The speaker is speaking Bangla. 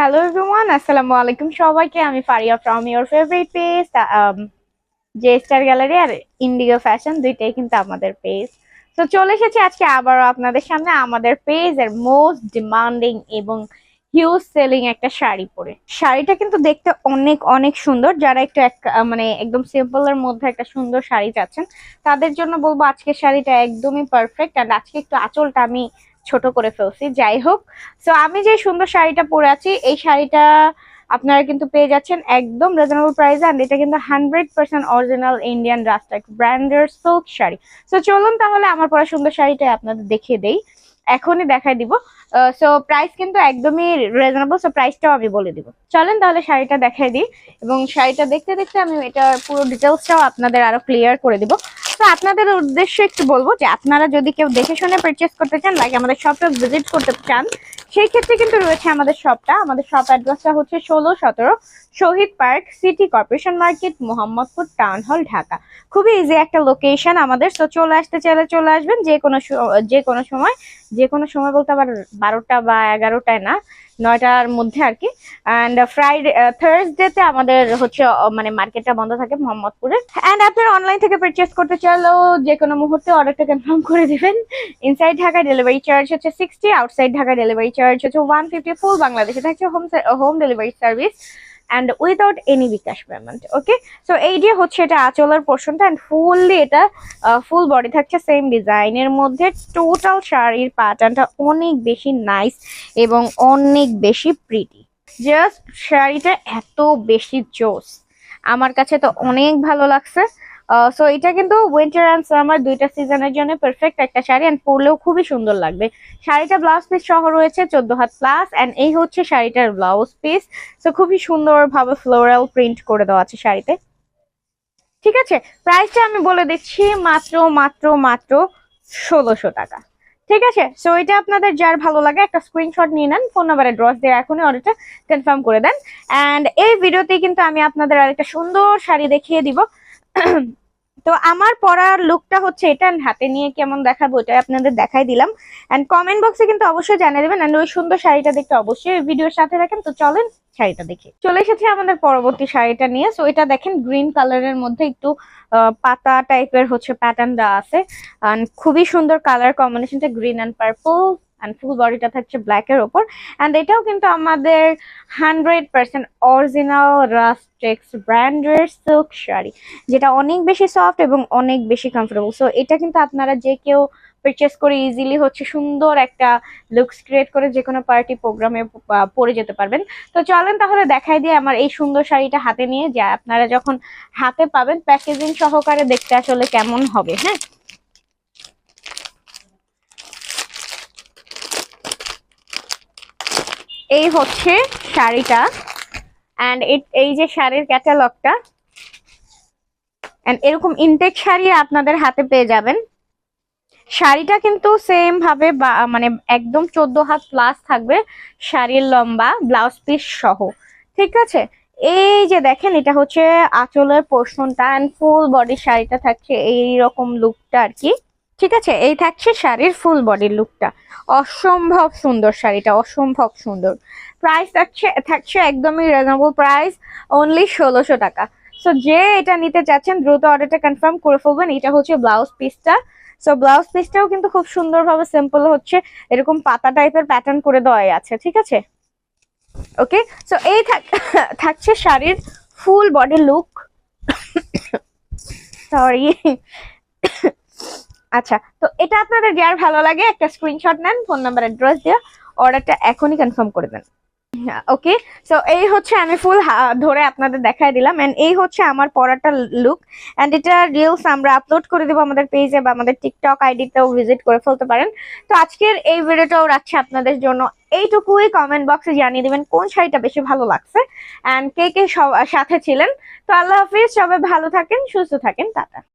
হ্যালো এভরিওয়ান আসসালামু আলাইকুম সবাইকে আমি Fariya from your favourite page J star gallery R Indigo fashion দুইটাই কিন্তু আমাদের পেজ তো চলে এসেছি আজকে আবারও আপনাদের সামনে আমাদের পেজ পেজের মোস্ট ডিমান্ডিং এবং হিউজ সেলিং একটা শাড়ি পরে। শাড়িটা কিন্তু দেখতে অনেক অনেক সুন্দর। যারা একটু এক মানে একদম সিম্পল এর মধ্যে একটা সুন্দর শাড়ি চাচ্ছেন, তাদের জন্য বলব আজকের শাড়িটা একদমই পারফেক্ট আর আজকে একটু আঁচলটা আমি ছোট করে ফেলছি, যাই হোক। সো আমি যে সুন্দর শাড়িটা পরে আছি, এই শাড়িটা আপনারা কিন্তু পেয়ে যাচ্ছেন একদম রিজনেবল প্রাইসে অ্যান্ড এটা কিন্তু হান্ড্রেড পার্সেন্ট অরিজিনাল ইন্ডিয়ান রাস্টাক ব্র্যান্ডের সিল্ক শাড়ি। সো চলুন তাহলে আমার পরা সুন্দর শাড়িটা আপনাদের দেখিয়ে দেই। এখনই দেখাই দিব। সো প্রাইস কিন্তু একদমই রিজনেবল সো প্রাইসটাও আমি বলে দিব। চলেন তাহলে শাড়িটা দেখাই দিই, এবং শাড়িটা দেখতে দেখতে আমি এটার পুরো ডিটেলসটাও আপনাদের আরও ক্লিয়ার করে দিব। তো আপনাদের উদ্দেশ্যে একটু বলব যে আপনারা যদি কেউ দেখে শুনে পারচেস করতে চান লাইক আমাদের শপটা ভিজিট করতে চান, সেই ক্ষেত্রে কিন্তু রয়েছে আমাদের শপটা আমাদের শপ অ্যাড্রেসটা হচ্ছে ষোলো সতেরো Shaheed park city corporation market, Mohammadpur town hall, Dhaka. খুবই ইজি একটা লোকেশন আমাদের। তো চলে আসতে চাইলে চলে আসবেন, যে কোনো যে কোনো সময়। যে কোনো সময় বলতে আবার বারোটা বা এগারোটায় না। নয়টার মধ্যে আর কি। অ্যান্ড ফ্রাইডে থার্সডেতে আমাদের হচ্ছে আহ, মানে মার্কেটটা বন্ধ থাকে মোহাম্মদপুরে। অ্যান্ড আপনারা অনলাইন থেকে পারচেস করতে চাইলেও যে কোনো মুহূর্তে অর্ডারটা কনফার্ম করে দেবেন। ইনসাইড ঢাকা ডেলিভারি চার্জ হচ্ছে sixty outside Dhaka delivery charge হচ্ছে ওয়ান ফিফটি ফুল বাংলাদেশে থাকছে home home delivery service and without any bKash payment okay so এই যে হচ্ছে এটা আঁচলের পোর্শনটা অ্যান্ড ফুললি এটা ফুল বডি থাকছে সেম ডিজাইনের মধ্যে। টোটাল শাড়ির প্যাটার্নটা অনেক বেশি নাইস এবং অনেক বেশি প্রিটি জাস্ট শাড়িটা এত বেশি জোস। আমার কাছে তো অনেক ভালো লাগছে। সো এটা কিন্তু উইন্টার অ্যান্ড সামার দুইটা সিজনের জন্য পারফেক্ট একটা শাড়ি অ্যান্ড পরলেও খুবই সুন্দর লাগবে। শাড়িটা ব্লাউজ পিস সহ রয়েছে, চোদ্দ হাত প্লাস অ্যান্ড এই হচ্ছে শাড়িটার ব্লাউজ পিস তো খুবই সুন্দরভাবে ফ্লোরাল প্রিন্ট করে দেওয়া আছে শাড়িতে। ঠিক আছে? প্রাইসটা আমি বলে দিচ্ছি মাত্র মাত্র মাত্র ষোলোশো টাকা। ঠিক আছে? সো এটা আপনাদের যার ভালো লাগে একটা স্ক্রিনশট নিয়ে নেন ফোন নাম্বারে ড্রস দিয়ে এখনই অর্ডারটা কনফার্ম করে দেন। অ্যান্ড এই ভিডিওতে কিন্তু আমি আপনাদের আরেকটা সুন্দর শাড়ি দেখিয়ে দিব। তো আমার পরার লুকটা হচ্ছে এটা হাতে নিয়ে কেমন দেখাবো ওটাই আপনাদের দেখাই দিলাম। এন্ড কমেন্ট বক্সে কিন্তু অবশ্যই জানিয়ে দেবেন এন্ড ওই সুন্দর শাড়িটা দেখতে অবশ্যই ভিডিওর সাথে রাখেন তো চলেন শাড়িটা দেখি। চলে এসেছি আমাদের পরবর্তী শাড়িটা নিয়ে। সো এটা দেখেন গ্রিন কালারের মধ্যে একটু পাতা টাইপের হচ্ছে প্যাটার্ন দেওয়া আছে। খুবই সুন্দর কালার কম্বিনেশনটা green and purple and full বডিটা থাকছে ব্ল্যাক এর ওপর অ্যান্ড এটাও কিন্তু আমাদের হান্ড্রেড পার্সেন্ট অরিজিনাল রাস্টেক্স ব্র্যান্ডের সিল্ক শাড়ি, যেটা অনেক বেশি সফট এবং অনেক বেশি কমফোর্টেবল সো এটা কিন্তু আপনারা যে কেউ পারচেস করে ইজিলি হচ্ছে সুন্দর একটা লুকস ক্রিয়েট করে যে কোনো পার্টি প্রোগ্রামে পরে যেতে পারবেন। তো চলেন তাহলে দেখাই দিয়ে আমার এই সুন্দর শাড়িটা হাতে নিয়ে, যা আপনারা যখন হাতে পাবেন প্যাকেজিং সহকারে দেখতে আসলে কেমন হবে হ্যাঁ? এই হচ্ছে শাড়িটা। অ্যান্ড এই যে শাড়ির ক্যাটালগটা অ্যান্ড এরকম ইনটেক শাড়ি আপনাদের হাতে পেয়ে যাবেন। শাড়িটা কিন্তু সেম ভাবে মানে একদম চোদ্দ হাত প্লাস থাকবে শাড়ির লম্বা ব্লাউজ পিস সহ। ঠিক আছে? এই যে দেখেন, এটা হচ্ছে আঁচলের পোর্শনটা অ্যান্ড ফুল বডি শাড়িটা থাকছে এই রকম লুকটা আর কি। ঠিক আছে? এই থাকছে শাড়ির ফুল বডির লুকটা অসম্ভব সুন্দর শাড়িটা, অসম্ভব সুন্দর। প্রাইস থাকছে থাকছে একদমই রিজনেবল প্রাইস অনলি ষোলোশো টাকা। সো যে এটা নিতে চাচ্ছেন, দ্রুত অর্ডারটা কনফার্ম করে ফেলবেন। এটা হচ্ছে ব্লাউজ পিসটা সো ব্লাউজ পিসটাও কিন্তু খুব সুন্দরভাবে সিম্পল হচ্ছে। এরকম পাতা টাইপের প্যাটার্ন করে দেওয়াই আছে, ঠিক আছে? ওকে সো এই থাক- থাকছে শাড়ির ফুল বডি লুক সরি আচ্ছা তো এটা আপনাদের যার ভালো লাগে। একটা স্ক্রিনশট নেন ফোন নাম্বার অ্যাড্রেস দিয়ে অর্ডারটা এখনই কনফার্ম করে দেন। ওকে সো এই হচ্ছে আমি ফুল ধরে আপনাদের দেখায় দিলাম এন্ড এই হচ্ছে আমার পরাটা লুক এন্ড এটা রিলস আমরা আপলোড করে দেবো আমাদের পেজে বা আমাদের টিকটক আইডিতেও ভিজিট করে ফেলতে পারেন। তো আজকের এই ভিডিওটাও রাখছি আপনাদের জন্য। এইটুকুই কমেন্ট বক্সে জানিয়ে দিবেন কোন শাড়িটা বেশি ভালো লাগছে এন্ড কে কে সাথে ছিলেন। তো আল্লাহ হাফিজ, সবাই ভালো থাকেন, সুস্থ থাকেন, টাটা।